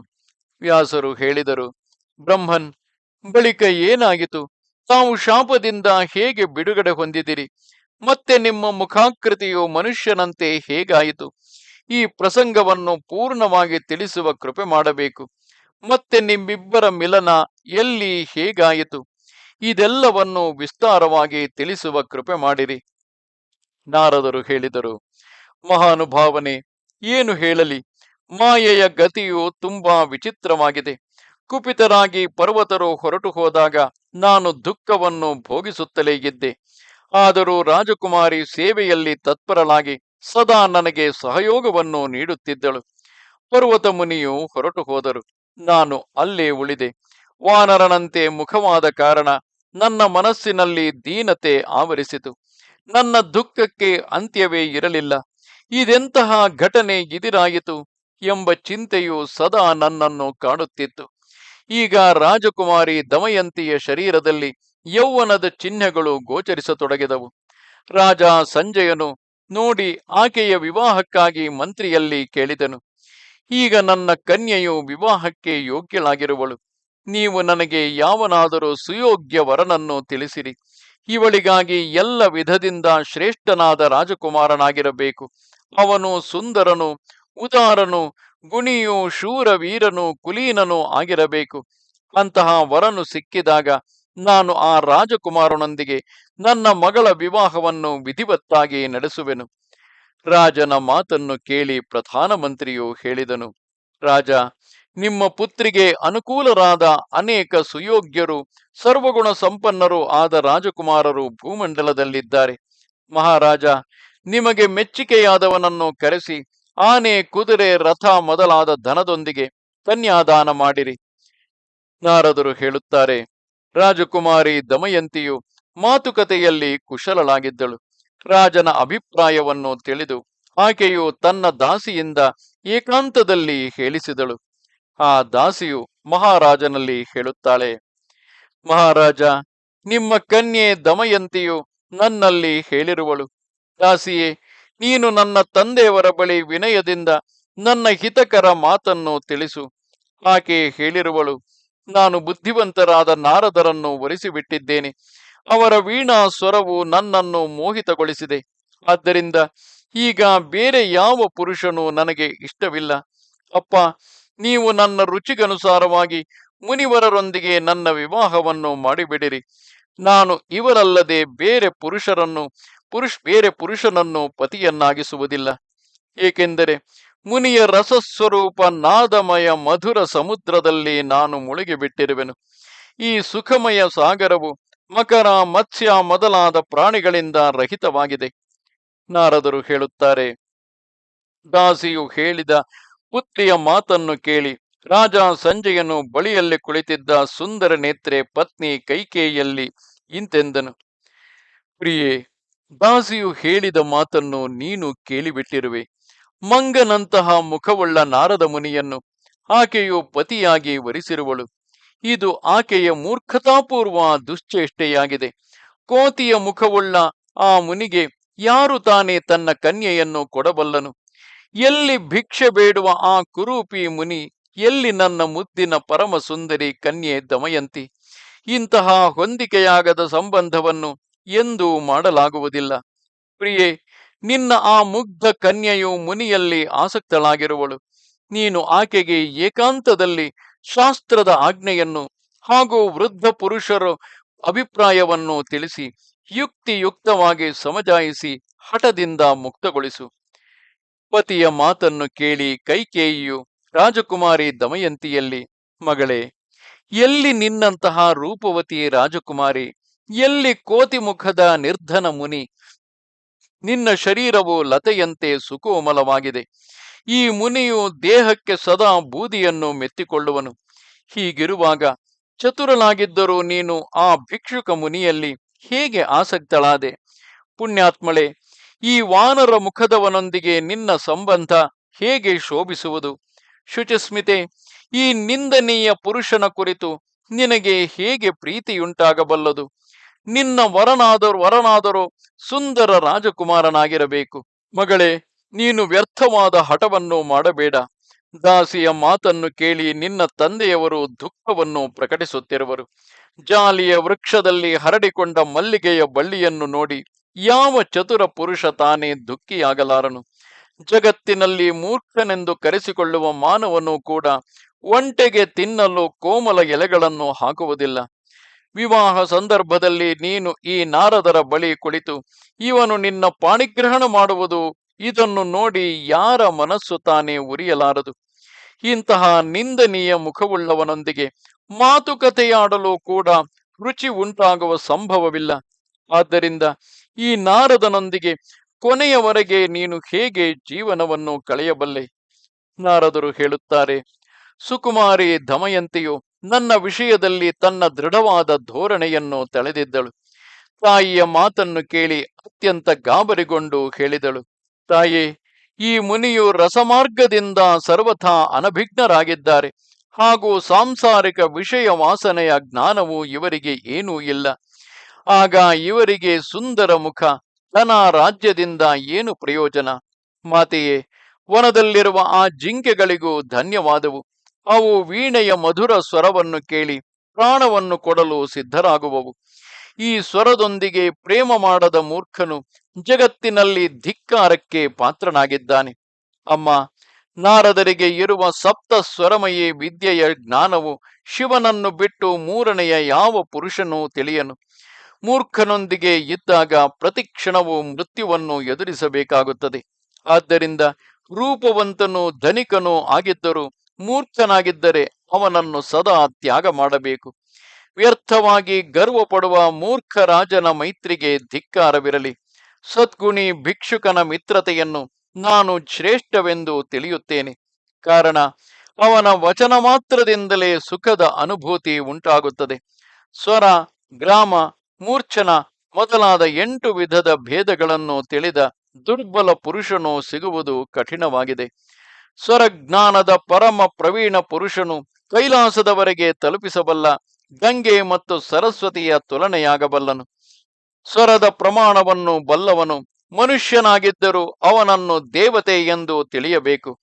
ವ್ಯಾಸರು ಹೇಳಿದರು, ಬ್ರಹ್ಮನ್, ಬಳಿಕ ಏನಾಗಿತು ತಾವು ಶಾಪದಿಂದ ಹೇಗೆ ಬಿಡುಗಡೆ ಹೊಂದಿದಿರಿ? ಮತ್ತೆ ನಿಮ್ಮ ಮುಖಾಕೃತಿಯು ಮನುಷ್ಯನಂತೆ ಹೇಗಾಯಿತು? ಈ ಪ್ರಸಂಗವನ್ನು ಪೂರ್ಣವಾಗಿ ತಿಳಿಸುವ ಕೃಪೆ ಮಾಡಬೇಕು. ಮತ್ತೆ ನಿಮ್ಮಿಬ್ಬರ ಮಿಲನ ಎಲ್ಲಿ ಹೇಗಾಯಿತು? ಇದೆಲ್ಲವನ್ನು ವಿಸ್ತಾರವಾಗಿ ತಿಳಿಸುವ ಕೃಪೆ ಮಾಡಿರಿ. ನಾರದರು ಹೇಳಿದರು, ಮಹಾನುಭಾವನೆ, ಏನು ಹೇಳಲಿ? ಮಾಯೆಯ ಗತಿಯು ತುಂಬಾ ವಿಚಿತ್ರವಾಗಿದೆ. ಕುಪಿತರಾಗಿ ಪರ್ವತರು ಹೊರಟು ಹೋದಾಗ ನಾನು ದುಃಖವನ್ನು ಭೋಗಿಸುತ್ತಲೇ ಇದ್ದೆ. ಆದರೂ ರಾಜಕುಮಾರಿ ಸೇವೆಯಲ್ಲಿ ತತ್ಪರಳಾಗಿ ಸದಾ ನನಗೆ ಸಹಯೋಗವನ್ನು ನೀಡುತ್ತಿದ್ದಳು. ಪರ್ವತ ಮುನಿಯು ಹೊರಟು ಹೋದರು. ನಾನು ಅಲ್ಲೇ ಉಳಿದೆ. ವಾನರನಂತೆ ಮುಖವಾದ ಕಾರಣ ನನ್ನ ಮನಸ್ಸಿನಲ್ಲಿ ದೀನತೆ ಆವರಿಸಿತು. ನನ್ನ ದುಃಖಕ್ಕೆ ಅಂತ್ಯವೇ ಇರಲಿಲ್ಲ. ಇದೆಂತಹ ಘಟನೆ ಇದಿರಾಯಿತು ಎಂಬ ಚಿಂತೆಯು ಸದಾ ನನ್ನನ್ನು ಕಾಡುತ್ತಿತ್ತು. ಈಗ ರಾಜಕುಮಾರಿ ದಮಯಂತಿಯ ಶರೀರದಲ್ಲಿ ಯೌವನದ ಚಿಹ್ನೆಗಳು ಗೋಚರಿಸತೊಡಗಿದವು. ರಾಜ ಸಂಜಯನು ನೋಡಿ ಆಕೆಯ ವಿವಾಹಕ್ಕಾಗಿ ಮಂತ್ರಿಯಲ್ಲಿ ಕೇಳಿದನು. ಈಗ ನನ್ನ ಕನ್ಯೆಯು ವಿವಾಹಕ್ಕೆ ಯೋಗ್ಯಳಾಗಿರುವಳು. ನೀವು ನನಗೆ ಯಾವನಾದರೂ ಸುಯೋಗ್ಯ ವರನನ್ನು ತಿಳಿಸಿರಿ. ಇವಳಿಗಾಗಿ ಎಲ್ಲ ವಿಧದಿಂದ ಶ್ರೇಷ್ಠನಾದ ರಾಜಕುಮಾರನಾಗಿರಬೇಕು. ಅವನು ಸುಂದರನು, ಉದಾರನು, ಗುಣಿಯು ಶೂರವೀರನು ಕುಲೀನನು ಆಗಿರಬೇಕು. ಅಂತಹ ವರನು ಸಿಕ್ಕಿದಾಗ ನಾನು ಆ ರಾಜಕುಮಾರನೊಂದಿಗೆ ನನ್ನ ಮಗಳ ವಿವಾಹವನ್ನು ವಿಧಿವತ್ತಾಗಿ ನಡೆಸುವೆನು. ರಾಜನ ಮಾತನ್ನು ಕೇಳಿ ಪ್ರಧಾನಮಂತ್ರಿಯು ಹೇಳಿದನು. ರಾಜ ನಿಮ್ಮ ಪುತ್ರಿಗೆ ಅನುಕೂಲರಾದ ಅನೇಕ ಸುಯೋಗ್ಯರು, ಸರ್ವಗುಣ ಸಂಪನ್ನರು ಆದ ರಾಜಕುಮಾರರು ಭೂಮಂಡಲದಲ್ಲಿದ್ದಾರೆ. ಮಹಾರಾಜ, ನಿಮಗೆ ಮೆಚ್ಚಿಕೆಯಾದವನನ್ನು ಕರೆಸಿ, ಆನೆ, ಕುದುರೆ, ರಥ ಮೊದಲಾದ ಧನದೊಂದಿಗೆ ಕನ್ಯಾದಾನ ಮಾಡಿರಿ. ನಾರದರು ಹೇಳುತ್ತಾರೆ, ರಾಜಕುಮಾರಿ ದಮಯಂತಿಯು ಮಾತುಕತೆಯಲ್ಲಿ ಕುಶಲಳಾಗಿದ್ದಳು. ರಾಜನ ಅಭಿಪ್ರಾಯವನ್ನು ತಿಳಿದು ಆಕೆಯು ತನ್ನ ದಾಸಿಯಿಂದ ಏಕಾಂತದಲ್ಲಿ ಹೇಳಿಸಿದಳು. ಆ ದಾಸಿಯು ಮಹಾರಾಜನಲ್ಲಿ ಹೇಳುತ್ತಾಳೆ, ಮಹಾರಾಜ, ನಿಮ್ಮ ಕನ್ಯೆ ದಮಯಂತಿಯು ನನ್ನಲ್ಲಿ ಹೇಳಿರುವಳು. ದಾಸಿಯೇ, ನೀನು ನನ್ನ ತಂದೆಯವರ ಬಳಿ ವಿನಯದಿಂದ ನನ್ನ ಹಿತಕರ ಮಾತನ್ನು ತಿಳಿಸು. ಆಕೆ ಹೇಳಿರುವಳು, ನಾನು ಬುದ್ಧಿವಂತರಾದ ನಾರದರನ್ನು ಒರೆಸಿಬಿಟ್ಟಿದ್ದೇನೆ ಅವರ ವೀಣಾ ಸ್ವರವು ನನ್ನನ್ನು ಮೋಹಿತಗೊಳಿಸಿದೆ. ಆದ್ದರಿಂದ ಈಗ ಬೇರೆ ಯಾವ ಪುರುಷನು ನನಗೆ ಇಷ್ಟವಿಲ್ಲ. ಅಪ್ಪ ನೀವು ನನ್ನ ರುಚಿಗನುಸಾರವಾಗಿ ಮುನಿವರರೊಂದಿಗೆ ನನ್ನ ವಿವಾಹವನ್ನು ಮಾಡಿಬಿಡಿರಿ. ನಾನು ಇವರಲ್ಲದೆ ಬೇರೆ ಪುರುಷರನ್ನು, ಪುರುಷ್, ಬೇರೆ ಪುರುಷನನ್ನು ಪತಿಯನ್ನಾಗಿಸುವುದಿಲ್ಲ. ಏಕೆಂದರೆ ಮುನಿಯ ರಸಸ್ವರೂಪ ನಾದಮಯ ಮಧುರ ಸಮುದ್ರದಲ್ಲಿ ನಾನು ಮುಳುಗಿಬಿಟ್ಟಿರುವೆನು. ಈ ಸುಖಮಯ ಸಾಗರವು ಮಕರ, ಮತ್ಸ್ಯ ಮೊದಲಾದ ಪ್ರಾಣಿಗಳಿಂದ ರಹಿತವಾಗಿದೆ. ನಾರದರು ಹೇಳುತ್ತಾರೆ, ದಾಸಿಯು ಹೇಳಿದ ಪುತ್ರಿಯ ಮಾತನ್ನು ಕೇಳಿ, ರಾಜ ಸಂಜೆಯನ್ನು ಬಳಿಯಲ್ಲಿ ಕುಳಿತಿದ್ದ ಸುಂದರ ನೇತ್ರೆ ಪತ್ನಿ ಕೈಕೇಯಲ್ಲಿ ಇಂತೆಂದನು. ಪ್ರಿಯೇ, ದಾಸಿಯು ಹೇಳಿದ ಮಾತನ್ನು ನೀನು ಕೇಳಿಬಿಟ್ಟಿರುವೆ. ಮಂಗನಂತಹ ಮುಖವುಳ್ಳ ನಾರದ ಮುನಿಯನ್ನು ಆಕೆಯು ಪತಿಯಾಗಿ ವರಿಸಿರುವಳು. ಇದು ಆಕೆಯ ಮೂರ್ಖತಾಪೂರ್ವ ದುಶ್ಚೇಷ್ಟೆಯಾಗಿದೆ. ಕೋತಿಯ ಮುಖವುಳ್ಳ ಆ ಮುನಿಗೆ ಯಾರು ತಾನೇ ತನ್ನ ಕನ್ಯೆಯನ್ನು ಕೊಡಬಲ್ಲನು? ಎಲ್ಲಿ ಭಿಕ್ಷೆ ಬೇಡುವ ಆ ಕುರೂಪಿ ಮುನಿ, ಎಲ್ಲಿ ನನ್ನ ಮುದ್ದಿನ ಪರಮ ಸುಂದರಿ ಕನ್ಯೆ ದಮಯಂತಿ. ಇಂತಹ ಹೊಂದಿಕೆಯಾಗದ ಸಂಬಂಧವನ್ನು ಎಂದು ಮಾಡಲಾಗುವುದಿಲ್ಲ. ಪ್ರಿಯೆ, ನಿನ್ನ ಆ ಮುಗ್ಧ ಕನ್ಯೆಯು ಮುನಿಯಲ್ಲಿ ಆಸಕ್ತಳಾಗಿರುವಳು. ನೀನು ಆಕೆಗೆ ಏಕಾಂತದಲ್ಲಿ ಶಾಸ್ತ್ರದ ಆಜ್ಞೆಯನ್ನು ಹಾಗೂ ವೃದ್ಧ ಪುರುಷರ ಅಭಿಪ್ರಾಯವನ್ನು ತಿಳಿಸಿ, ಯುಕ್ತಿಯುಕ್ತವಾಗಿ ಸಮಜಾಯಿಸಿ ಹಠದಿಂದ ಮುಕ್ತಗೊಳಿಸು. ಪತಿಯ ಮಾತನ್ನು ಕೇಳಿ ಕೈಕೇಯಿಯು, ರಾಜಕುಮಾರಿ ದಮಯಂತಿಯಲ್ಲಿ, ಮಗಳೇ, ಎಲ್ಲಿ ನಿನ್ನಂತಹ ರೂಪವತಿ ರಾಜಕುಮಾರಿ, ಎಲ್ಲಿ ಕೋತಿಮುಖದ ನಿರ್ಧನ ಮುನಿ, ನಿನ್ನ ಶರೀರವು ಲತೆಯಂತೆ ಸುಕೋಮಲವಾಗಿದೆ. ಈ ಮುನಿಯು ದೇಹಕ್ಕೆ ಸದಾ ಬೂದಿಯನ್ನು ಮೆತ್ತಿಕೊಳ್ಳುವನು. ಹೀಗಿರುವಾಗ ಚತುರನಾಗಿದ್ದರೂ ನೀನು ಆ ಭಿಕ್ಷುಕ ಮುನಿಯಲ್ಲಿ ಹೇಗೆ ಆಸಕ್ತಳಾದೆ? ಪುಣ್ಯಾತ್ಮಳೆ ಈ ವಾನರ ಮುಖದವನೊಂದಿಗೆ ನಿನ್ನ ಸಂಬಂಧ ಹೇಗೆ ಶೋಭಿಸುವುದು? ಶುಚಿಸ್ಮಿತೆ, ಈ ನಿಂದನೀಯ ಪುರುಷನ ಕುರಿತು ನಿನಗೆ ಹೇಗೆ ಪ್ರೀತಿಯುಂಟಾಗಬಲ್ಲದು? ನಿನ್ನ ವರನಾದರೂ ವರನಾದರೂ ಸುಂದರ ರಾಜಕುಮಾರನಾಗಿರಬೇಕು. ಮಗಳೇ, ನೀನು ವ್ಯರ್ಥವಾದ ಹಠವನ್ನು ಮಾಡಬೇಡ. ದಾಸಿಯ ಮಾತನ್ನು ಕೇಳಿ ನಿನ್ನ ತಂದೆಯವರು ದುಃಖವನ್ನು ಪ್ರಕಟಿಸುತ್ತಿರುವರು. ಜಾಲಿಯ ವೃಕ್ಷದಲ್ಲಿ ಹರಡಿಕೊಂಡ ಮಲ್ಲಿಗೆಯ ಬಳ್ಳಿಯನ್ನು ನೋಡಿ ಯಾವ ಚತುರ ಪುರುಷ ತಾನೇ ದುಃಖಿಯಾಗಲಾರನು? ಜಗತ್ತಿನಲ್ಲಿ ಮೂರ್ಖನೆಂದು ಕರೆಸಿಕೊಳ್ಳುವ ಮಾನವನು ಕೂಡ ಒಂಟೆಗೆ ತಿನ್ನಲು ಕೋಮಲ ಎಲೆಗಳನ್ನು ಹಾಕುವುದಿಲ್ಲ. ವಿವಾಹ ಸಂದರ್ಭದಲ್ಲಿ ನೀನು ಈ ನಾರದರ ಬಳಿ ಕುಳಿತು, ಇವನು ನಿನ್ನ ಪಾಣಿಗ್ರಹಣ ಮಾಡುವುದು, ಇದನ್ನು ನೋಡಿ ಯಾರ ಮನಸ್ಸು ತಾನೇ ಉರಿಯಲಾರದು? ಇಂತಹ ನಿಂದನೀಯ ಮುಖವುಳ್ಳವನೊಂದಿಗೆ ಮಾತುಕತೆಯಾಡಲು ಕೂಡ ರುಚಿ ಉಂಟಾಗುವ ಸಂಭವವಿಲ್ಲ. ಆದ್ದರಿಂದ ಈ ನಾರದನೊಂದಿಗೆ ಕೊನೆಯವರೆಗೆ ನೀನು ಹೇಗೆ ಜೀವನವನ್ನು ಕಳೆಯಬಲ್ಲೆ? ನಾರದರು ಹೇಳುತ್ತಾರೆ, ಸುಕುಮಾರಿ ದಮಯಂತಿಯು ನನ್ನ ವಿಷಯದಲ್ಲಿ ತನ್ನ ದೃಢವಾದ ಧೋರಣೆಯನ್ನು ತಳೆದಿದ್ದಳು. ತಾಯಿಯ ಮಾತನ್ನು ಕೇಳಿ ಅತ್ಯಂತ ಗಾಬರಿಗೊಂಡು ಹೇಳಿದಳು. ತಾಯಿ, ಈ ಮುನಿಯು ರಸಮಾರ್ಗದಿಂದ ಸರ್ವಥಾ ಅನಭಿಜ್ಞರಾಗಿದ್ದಾರೆ. ಹಾಗೂ ಸಾಂಸಾರಿಕ ವಿಷಯ ವಾಸನೆಯ ಜ್ಞಾನವು ಇವರಿಗೆ ಏನೂ ಇಲ್ಲ. ಆಗ ಇವರಿಗೆ ಸುಂದರ ಮುಖ ಧನ ರಾಜ್ಯದಿಂದ ಏನು ಪ್ರಯೋಜನ? ಮಾತೆಯೇ, ವನದಲ್ಲಿರುವ ಆ ಜಿಂಕೆಗಳಿಗೂ ಧನ್ಯವಾದವು. ಅವು ವೀಣೆಯ ಮಧುರ ಸ್ವರವನ್ನು ಕೇಳಿ ಪ್ರಾಣವನ್ನು ಕೊಡಲು ಸಿದ್ಧರಾಗುವವು. ಈ ಸ್ವರದೊಂದಿಗೆ ಪ್ರೇಮ ಮಾಡದ ಮೂರ್ಖನು ಜಗತ್ತಿನಲ್ಲಿ ಧಿಕ್ಕಾರಕ್ಕೆ ಪಾತ್ರನಾಗಿದ್ದಾನೆ. ಅಮ್ಮ, ನಾರದರಿಗೆ ಇರುವ ಸಪ್ತ ಸ್ವರಮಯೇ ವಿದ್ಯೆಯ ಜ್ಞಾನವು ಶಿವನನ್ನು ಬಿಟ್ಟು ಮೂರನೆಯ ಯಾವ ಪುರುಷನೂ ತಿಳಿಯನು. ಮೂರ್ಖನೊಂದಿಗೆ ಇದ್ದಾಗ ಪ್ರತಿಕ್ಷಣವು ಮೃತ್ಯುವನ್ನು ಎದುರಿಸಬೇಕಾಗುತ್ತದೆ. ಆದ್ದರಿಂದ ರೂಪವಂತನು ಧನಿಕನು ಆಗಿದ್ದರೂ ಮೂರ್ಖನಾಗಿದ್ದರೆ ಅವನನ್ನು ಸದಾ ತ್ಯಾಗ ಮಾಡಬೇಕು. ವ್ಯರ್ಥವಾಗಿ ಗರ್ವ ಪಡುವ ಮೂರ್ಖ ರಾಜನ ಮೈತ್ರಿಗೆ ಧಿಕ್ಕಾರವಿರಲಿ. ಸದ್ಗುಣಿ ಭಿಕ್ಷುಕನ ಮಿತ್ರತೆಯನ್ನು ನಾನು ಶ್ರೇಷ್ಠವೆಂದು ತಿಳಿಯುತ್ತೇನೆ. ಕಾರಣ, ಅವನ ವಚನ ಮಾತ್ರದಿಂದಲೇ ಸುಖದ ಅನುಭೂತಿ ಉಂಟಾಗುತ್ತದೆ. ಸ್ವರ, ಗ್ರಾಮ ಮೂರ್ಛನ ಮೊದಲಾದ ಎಂಟು ವಿಧದ ಭೇದಗಳನ್ನು ತಿಳಿದ ದುರ್ಬಲ ಪುರುಷನು ಸಿಗುವುದು ಕಠಿಣವಾಗಿದೆ. ಸ್ವರಜ್ಞಾನದ ಪರಮ ಪ್ರವೀಣ ಪುರುಷನು ಕೈಲಾಸದವರೆಗೆ ತಲುಪಿಸಬಲ್ಲ ಗಂಗೆ ಮತ್ತು ಸರಸ್ವತಿಯ ತುಲನೆಯಾಗಬಲ್ಲನು. ಸ್ವರದ ಪ್ರಮಾಣವನ್ನು ಬಲ್ಲವನು ಮನುಷ್ಯನಾಗಿದ್ದರೂ ಅವನನ್ನು ದೇವತೆ ಎಂದು ತಿಳಿಯಬೇಕು.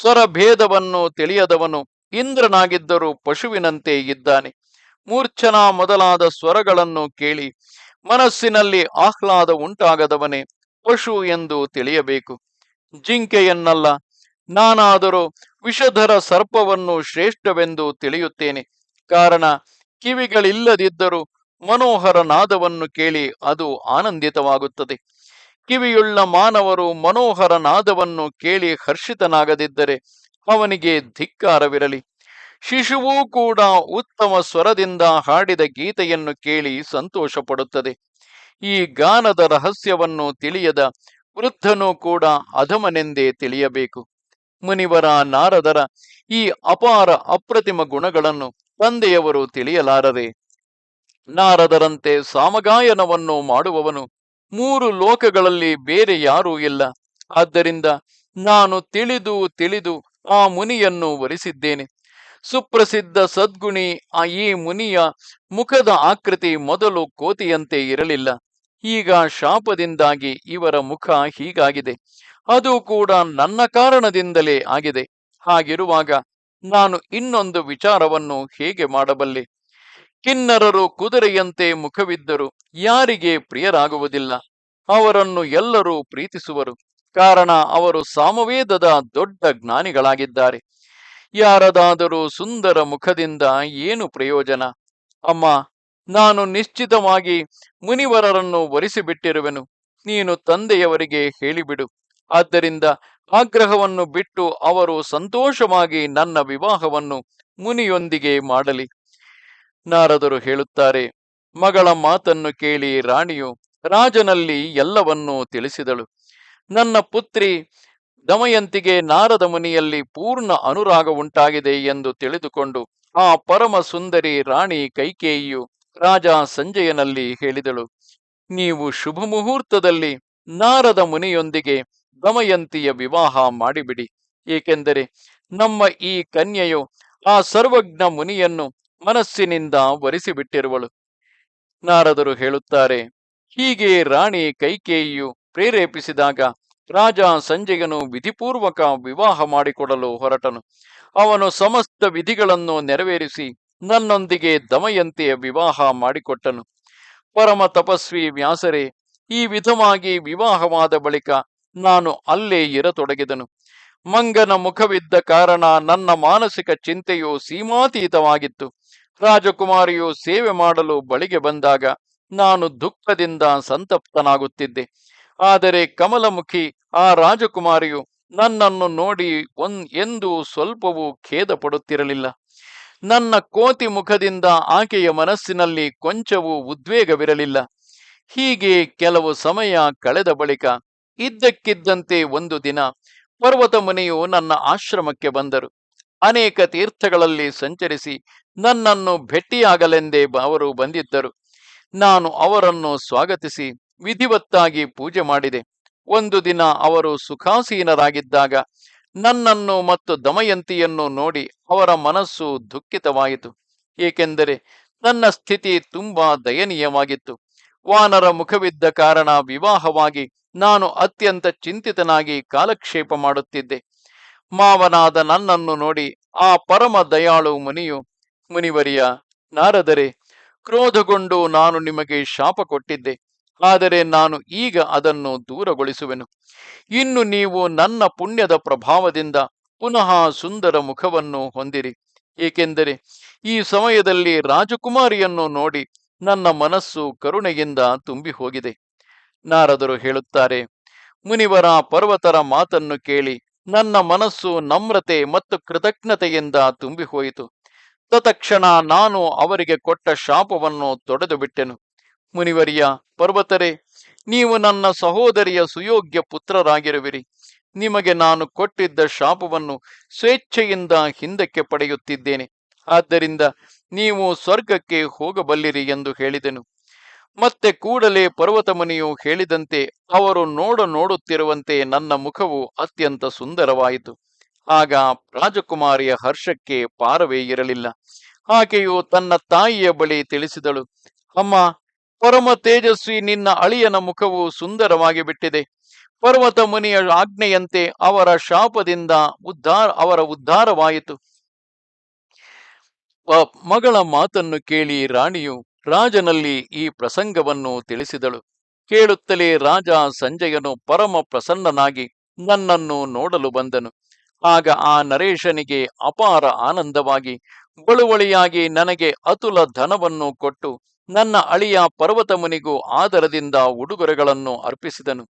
ಸ್ವರ ಭೇದವನ್ನು ತಿಳಿಯದವನು ಇಂದ್ರನಾಗಿದ್ದರೂ ಪಶುವಿನಂತೆ ಇದ್ದಾನೆ. ಮೂರ್ಛನಾ ಮೊದಲಾದ ಸ್ವರಗಳನ್ನು ಕೇಳಿ ಮನಸ್ಸಿನಲ್ಲಿ ಆಹ್ಲಾದ ಉಂಟಾಗದವನೇ ಪಶು ಎಂದು ತಿಳಿಯಬೇಕು. ಜಿಂಕೆಯನ್ನಲ್ಲ, ನಾನಾದರೂ ವಿಷಧರ ಸರ್ಪವನ್ನು ಶ್ರೇಷ್ಠವೆಂದು ತಿಳಿಯುತ್ತೇನೆ. ಕಾರಣ, ಕಿವಿಗಳಿಲ್ಲದಿದ್ದರೂ ಮನೋಹರ ನಾದವನ್ನು ಕೇಳಿ ಅದು ಆನಂದಿತವಾಗುತ್ತದೆ. ಕಿವಿಯುಳ್ಳ ಮಾನವರು ಮನೋಹರ ನಾದವನ್ನು ಕೇಳಿ ಹರ್ಷಿತನಾಗದಿದ್ದರೆ ಅವನಿಗೆ ಧಿಕ್ಕಾರವಿರಲಿ. ಶಿಶುವೂ ಕೂಡ ಉತ್ತಮ ಸ್ವರದಿಂದ ಹಾಡಿದ ಗೀತೆಯನ್ನು ಕೇಳಿ ಸಂತೋಷ ಪಡುತ್ತದೆ ಈ ಗಾನದ ರಹಸ್ಯವನ್ನು ತಿಳಿಯದ ವೃದ್ಧನೂ ಕೂಡ ಅಧಮನೆಂದೇ ತಿಳಿಯಬೇಕು. ಮುನಿವರ ನಾರದರ ಈ ಅಪಾರ ಅಪ್ರತಿಮ ಗುಣಗಳನ್ನು ತಂದೆಯವರು ತಿಳಿಯಲಾರದೆ ನಾರದರಂತೆ ಸಾಮಗಾಯನವನ್ನು ಮಾಡುವವನು ಮೂರು ಲೋಕಗಳಲ್ಲಿ ಬೇರೆ ಯಾರೂ ಇಲ್ಲ. ಆದ್ದರಿಂದ ನಾನು ತಿಳಿದು ತಿಳಿದು ಆ ಮುನಿಯನ್ನು ವರಿಸಿದ್ದೇನೆ. ಸುಪ್ರಸಿದ್ಧ ಸದ್ಗುಣಿ ಆ ಈ ಮುನಿಯ ಮುಖದ ಆಕೃತಿ ಮೊದಲು ಕೋತಿಯಂತೆ ಇರಲಿಲ್ಲ. ಈಗ ಶಾಪದಿಂದಾಗಿ ಇವರ ಮುಖ ಹೀಗಾಗಿದೆ. ಅದು ಕೂಡ ನನ್ನ ಕಾರಣದಿಂದಲೇ ಆಗಿದೆ. ಹಾಗಿರುವಾಗ ನಾನು ಇನ್ನೊಂದು ವಿಚಾರವನ್ನು ಹೇಗೆ ಮಾಡಬಲ್ಲೆ? ಕಿನ್ನರರು ಕುದುರೆಯಂತೆ ಮುಖವಿದ್ದರು. ಯಾರಿಗೆ ಪ್ರಿಯರಾಗುವುದಿಲ್ಲ. ಅವರನ್ನು ಎಲ್ಲರೂ ಪ್ರೀತಿಸುವರು. ಕಾರಣ ಅವರು ಸಾಮವೇದದ ದೊಡ್ಡ ಜ್ಞಾನಿಗಳಾಗಿದ್ದಾರೆ. ಯಾರದಾದರೂ ಸುಂದರ ಮುಖದಿಂದ ಏನು ಪ್ರಯೋಜನ? ಅಮ್ಮ, ನಾನು ನಿಶ್ಚಿತವಾಗಿ ಮುನಿವರರನ್ನು ಒರೆಸಿಬಿಟ್ಟಿರುವೆನು ನೀನು ತಂದೆಯವರಿಗೆ ಹೇಳಿಬಿಡು. ಆದ್ದರಿಂದ ಆಗ್ರಹವನ್ನು ಬಿಟ್ಟು ಅವರು ಸಂತೋಷವಾಗಿ ನನ್ನ ವಿವಾಹವನ್ನು ಮುನಿಯೊಂದಿಗೆ ಮಾಡಲಿ. ನಾರದರು ಹೇಳುತ್ತಾರೆ, ಮಗಳ ಮಾತನ್ನು ಕೇಳಿ ರಾಣಿಯು ರಾಜನಲ್ಲಿ ಎಲ್ಲವನ್ನೂ ತಿಳಿಸಿದಳು. ನನ್ನ ಪುತ್ರಿ ದಮಯಂತಿಗೆ ನಾರದ ಮುನಿಯಲ್ಲಿ ಪೂರ್ಣ ಅನುರಾಗ ಉಂಟಾಗಿದೆ ಎಂದು ತಿಳಿದುಕೊಂಡು ಆ ಪರಮ ಸುಂದರಿ ರಾಣಿ ಕೈಕೇಯಿಯು ರಾಜ ಸಂಜಯನಲ್ಲಿ ಹೇಳಿದಳು, ನೀವು ಶುಭ ಮುಹೂರ್ತದಲ್ಲಿ ನಾರದ ಮುನಿಯೊಂದಿಗೆ ದಮಯಂತಿಯ ವಿವಾಹ ಮಾಡಿಬಿಡಿ. ಏಕೆಂದರೆ ನಮ್ಮ ಈ ಕನ್ಯೆಯು ಆ ಸರ್ವಜ್ಞ ಮುನಿಯನ್ನು ಮನಸ್ಸಿನಿಂದ ವರಿಸಿಬಿಟ್ಟಿರುವಳು. ನಾರದರು ಹೇಳುತ್ತಾರೆ, ಹೀಗೆ ರಾಣಿ ಕೈಕೇಯಿಯು ಪ್ರೇರೇಪಿಸಿದಾಗ ರಾಜ ಸಂಜಯನು ವಿಧಿಪೂರ್ವಕ ವಿವಾಹ ಮಾಡಿಕೊಡಲು ಹೊರಟನು. ಅವನು ಸಮಸ್ತ ವಿಧಿಗಳನ್ನು ನೆರವೇರಿಸಿ ನನ್ನೊಂದಿಗೆ ದಮಯಂತಿಯ ವಿವಾಹ ಮಾಡಿಕೊಟ್ಟನು. ಪರಮ ತಪಸ್ವಿ ವ್ಯಾಸರೇ, ಈ ವಿಧವಾಗಿ ವಿವಾಹವಾದ ಬಳಿಕ ನಾನು ಅಲ್ಲೇ ಇರತೊಡಗಿದನು. ಮಂಗನ ಮುಖವಿದ್ದ ಕಾರಣ ನನ್ನ ಮಾನಸಿಕ ಚಿಂತೆಯು ಸೀಮಾತೀತವಾಗಿತ್ತು. ರಾಜಕುಮಾರಿಯು ಸೇವೆ ಮಾಡಲು ಬಳಿಗೆ ಬಂದಾಗ ನಾನು ದುಃಖದಿಂದ ಸಂತಪ್ತನಾಗುತ್ತಿದ್ದೆ. ಆದರೆ ಕಮಲಮುಖಿ ಆ ರಾಜಕುಮಾರಿಯು ನನ್ನನ್ನು ನೋಡಿ ಒನ್ ಎಂದು ಸ್ವಲ್ಪವೂ ಖೇದ ಪಡುತ್ತಿರಲಿಲ್ಲ ನನ್ನ ಕೋತಿ ಮುಖದಿಂದ ಆಕೆಯ ಮನಸ್ಸಿನಲ್ಲಿ ಕೊಂಚವೂ ಉದ್ವೇಗವಿರಲಿಲ್ಲ. ಹೀಗೆ ಕೆಲವು ಸಮಯ ಕಳೆದ ಬಳಿಕ ಇದ್ದಕ್ಕಿದ್ದಂತೆ ಒಂದು ದಿನ ಪರ್ವತ ಮುನಿಯು ನನ್ನ ಆಶ್ರಮಕ್ಕೆ ಬಂದರು. ಅನೇಕ ತೀರ್ಥಗಳಲ್ಲಿ ಸಂಚರಿಸಿ ನನ್ನನ್ನು ಭೆಟ್ಟಿಯಾಗಲೆಂದೇ ಅವರು ಬಂದಿದ್ದರು. ನಾನು ಅವರನ್ನು ಸ್ವಾಗತಿಸಿ ವಿಧಿವತ್ತಾಗಿ ಪೂಜೆ ಮಾಡಿದೆ. ಒಂದು ದಿನ ಅವರು ಸುಖಾಸೀನರಾಗಿದ್ದಾಗ ನನ್ನನ್ನು ಮತ್ತು ದಮಯಂತಿಯನ್ನು ನೋಡಿ ಅವರ ಮನಸ್ಸು ದುಃಖಿತವಾಯಿತು. ಏಕೆಂದರೆ ನನ್ನ ಸ್ಥಿತಿ ತುಂಬಾ ದಯನೀಯವಾಗಿತ್ತು. ವಾನರ ಮುಖವಿದ್ದ ಕಾರಣ ವಿವಾಹವಾಗಿ ನಾನು ಅತ್ಯಂತ ಚಿಂತಿತನಾಗಿ ಕಾಲಕ್ಷೇಪ ಮಾಡುತ್ತಿದ್ದೆ. ಮಾವನಾದ ನನ್ನನ್ನು ನೋಡಿ ಆ ಪರಮ ದಯಾಳು ಮುನಿಯು, ಮುನಿವರಿಯ, ನಾರದರೆ, ಕ್ರೋಧಗೊಂಡು ನಾನು ನಿಮಗೆ ಶಾಪ ಕೊಟ್ಟಿದ್ದೆ. ಆದರೆ ನಾನು ಈಗ ಅದನ್ನು ದೂರಗೊಳಿಸುವೆನು. ಇನ್ನು ನೀವು ನನ್ನ ಪುಣ್ಯದ ಪ್ರಭಾವದಿಂದ ಪುನಃ ಸುಂದರ ಮುಖವನ್ನು ಹೊಂದಿರಿ. ಏಕೆಂದರೆ ಈ ಸಮಯದಲ್ಲಿ ರಾಜಕುಮಾರಿಯನ್ನು ನೋಡಿ ನನ್ನ ಮನಸ್ಸು ಕರುಣೆಯಿಂದ ತುಂಬಿ ಹೋಗಿದೆ ನಾರದರು ಹೇಳುತ್ತಾರೆ, ಮುನಿವರ ಪರ್ವತರ ಮಾತನ್ನು ಕೇಳಿ ನನ್ನ ಮನಸ್ಸು ನಮ್ರತೆ ಮತ್ತು ಕೃತಜ್ಞತೆಯಿಂದ ತುಂಬಿ ಹೋಯಿತು ತತಕ್ಷಣ ನಾನು ಅವರಿಗೆ ಕೊಟ್ಟ ಶಾಪವನ್ನು ತೊಡೆದು ಬಿಟ್ಟೆನು ಮುನಿವರಿಯ ಪರ್ವತರೇ, ನೀವು ನನ್ನ ಸಹೋದರಿಯ ಸುಯೋಗ್ಯ ಪುತ್ರರಾಗಿರುವಿರಿ. ನಿಮಗೆ ನಾನು ಕೊಟ್ಟಿದ್ದ ಶಾಪವನ್ನು ಸ್ವೇಚ್ಛೆಯಿಂದ ಹಿಂದಕ್ಕೆ ಪಡೆಯುತ್ತಿದ್ದೇನೆ. ಆದ್ದರಿಂದ ನೀವು ಸ್ವರ್ಗಕ್ಕೆ ಹೋಗಬಲ್ಲಿರಿ ಎಂದು ಹೇಳಿದನು. ಮತ್ತೆ ಕೂಡಲೇ ಪರ್ವತ ಮುನಿಯು ಹೇಳಿದಂತೆ ಅವರು ನೋಡ ನೋಡುತ್ತಿರುವಂತೆ ನನ್ನ ಮುಖವು ಅತ್ಯಂತ ಸುಂದರವಾಯಿತು. ಆಗ ರಾಜಕುಮಾರಿಯ ಹರ್ಷಕ್ಕೆ ಪಾರವೇ ಇರಲಿಲ್ಲ. ಆಕೆಯು ತನ್ನ ತಾಯಿಯ ಬಳಿ ತಿಳಿಸಿದಳು, ಅಮ್ಮ ಪರಮ ತೇಜಸ್ವಿ ನಿನ್ನ ಅಳಿಯನ ಮುಖವು ಸುಂದರವಾಗಿ ಬಿಟ್ಟಿದೆ. ಪರ್ವತ ಮುನಿಯ ಆಜ್ಞೆಯಂತೆ ಅವರ ಶಾಪದಿಂದ ಉದ್ಧಾರ, ಅವರ ಉದ್ಧಾರವಾಯಿತು. ಮಗಳ ಮಾತನ್ನು ಕೇಳಿ ರಾಣಿಯು ರಾಜನಲ್ಲಿ ಈ ಪ್ರಸಂಗವನ್ನು ತಿಳಿಸಿದಳು. ಕೇಳುತ್ತಲೇ ರಾಜ ಸಂಜಯನು ಪರಮ ಪ್ರಸನ್ನನಾಗಿ ನನ್ನನ್ನು ನೋಡಲು ಬಂದನು. ಆಗ ಆ ನರೇಶನಿಗೆ ಅಪಾರ ಆನಂದವಾಗಿ, ಬಳುವಳಿಯಾಗಿ ನನಗೆ ಅತುಲ ಧನವನ್ನು ಕೊಟ್ಟು ನನ್ನ ಅಳಿಯ ಪರ್ವತ ಮುನಿಗೂ ಆದರದಿಂದ ಉಡುಗೊರೆಗಳನ್ನು ಅರ್ಪಿಸಿದನು.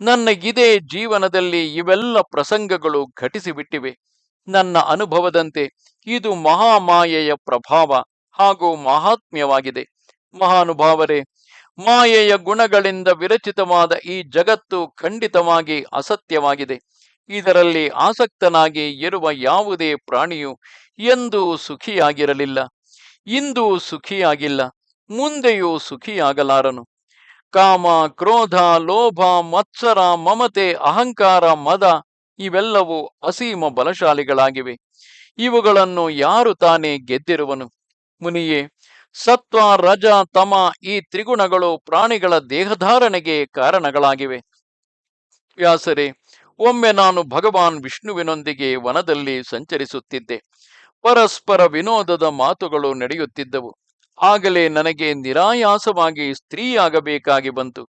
ನನ್ನ ಇದೇ ಜೀವನದಲ್ಲಿ ಇವೆಲ್ಲ ಪ್ರಸಂಗಗಳು ಘಟಿಸಿಬಿಟ್ಟಿವೆ. ನನ್ನ ಅನುಭವದಂತೆ ಇದು ಮಹಾಮಾಯೆಯ ಪ್ರಭಾವ ಹಾಗೂ ಮಹಾತ್ಮ್ಯವಾಗಿದೆ. ಮಹಾನುಭಾವರೇ, ಮಾಯೆಯ ಗುಣಗಳಿಂದ ವಿರಚಿತವಾದ ಈ ಜಗತ್ತು ಖಂಡಿತವಾಗಿ ಅಸತ್ಯವಾಗಿದೆ. ಇದರಲ್ಲಿ ಆಸಕ್ತನಾಗಿ ಇರುವ ಯಾವುದೇ ಪ್ರಾಣಿಯು ಎಂದೂ ಸುಖಿಯಾಗಿರಲಿಲ್ಲ. ಇಂದು ಸುಖಿಯಾಗಿಲ್ಲ. ಮುಂದೆಯೂ ಸುಖಿಯಾಗಲಾರನು ಕಾಮ, ಕ್ರೋಧ, ಲೋಭ, ಮತ್ಸರ, ಮಮತೆ, ಅಹಂಕಾರ, ಮದ ಇವೆಲ್ಲವೂ ಅಸೀಮ ಬಲಶಾಲಿಗಳಾಗಿವೆ. ಇವುಗಳನ್ನು ಯಾರು ತಾನೇ ಗೆದ್ದಿರುವನು? ಮುನಿಯೇ, ಸತ್ವ, ರಜ, ತಮ ಈ ತ್ರಿಗುಣಗಳು ಪ್ರಾಣಿಗಳ ದೇಹಧಾರಣೆಗೆ ಕಾರಣಗಳಾಗಿವೆ. ವ್ಯಾಸರೇ, ಒಮ್ಮೆ ನಾನು ಭಗವಾನ್ ವಿಷ್ಣುವಿನೊಂದಿಗೆ ವನದಲ್ಲಿ ಸಂಚರಿಸುತ್ತಿದ್ದೆ. ಪರಸ್ಪರ ವಿನೋದದ ಮಾತುಗಳು ನಡೆಯುತ್ತಿದ್ದವು. ಆಗಲೇ ನನಗೆ ನಿರಾಯಾಸವಾಗಿ ಸ್ತ್ರೀಯಾಗಬೇಕಾಗಿ ಬಂತು.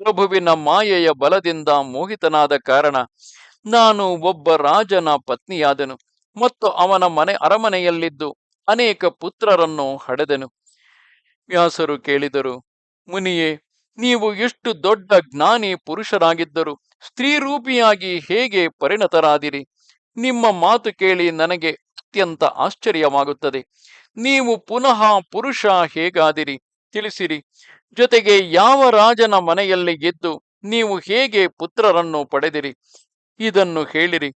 ಪ್ರಭುವಿನ ಮಾಯೆಯ ಬಲದಿಂದ ಮೋಹಿತನಾದ ಕಾರಣ ನಾನು ಒಬ್ಬ ರಾಜನ ಪತ್ನಿಯಾದನು ಮತ್ತು ಅವನ ಮನೆ ಅರಮನೆಯಲ್ಲಿದ್ದು ಅನೇಕ ಪುತ್ರರನ್ನು ಹಡೆದನು. ವ್ಯಾಸರು ಕೇಳಿದರು, ಮುನಿಯೇ, ನೀವು ಎಷ್ಟು ದೊಡ್ಡ ಜ್ಞಾನಿ ಪುರುಷರಾಗಿದ್ದರು ಸ್ತ್ರೀರೂಪಿಯಾಗಿ ಹೇಗೆ ಪರಿಣತರಾದಿರಿ? ನಿಮ್ಮ ಮಾತು ಕೇಳಿ ನನಗೆ ಅತ್ಯಂತ ಆಶ್ಚರ್ಯವಾಗುತ್ತದೆ. ನೀವು ಪುನಃ ಪುರುಷ ಹೇಗಾದಿರಿ? ತಿಳಿಸಿರಿ. ಜೊತೆಗೆ ಯಾವ ರಾಜನ ಮನೆಯಲ್ಲಿ ಗೆದ್ದು ನೀವು ಹೇಗೆ ಪುತ್ರರನ್ನು ಪಡೆದಿರಿ? ಇದನ್ನು ಹೇಳಿರಿ.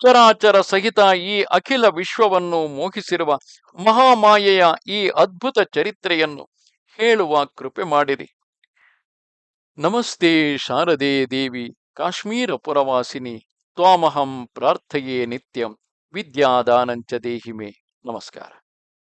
ಚರಾಚರ ಸಹಿತ ಈ ಅಖಿಲ ವಿಶ್ವವನ್ನು ಮೋಹಿಸಿರುವ ಮಹಾಮಾಯೆಯ ಈ ಅದ್ಭುತ ಚರಿತ್ರೆಯನ್ನು ಹೇಳುವ ಕೃಪೆ ಮಾಡಿರಿ. ನಮಸ್ತೆ ಶಾರದೆ ದೇವಿ, ಕಾಶ್ಮೀರ ಪುರವಾಸಿನಿ, ತ್ವಾಮಹಂ ಪ್ರಾರ್ಥೆಯೇ ನಿತ್ಯಂ, ವಿದ್ಯಾದಾನಂಚ ದೇಹಿಮೆ. ನಮಸ್ಕಾರ.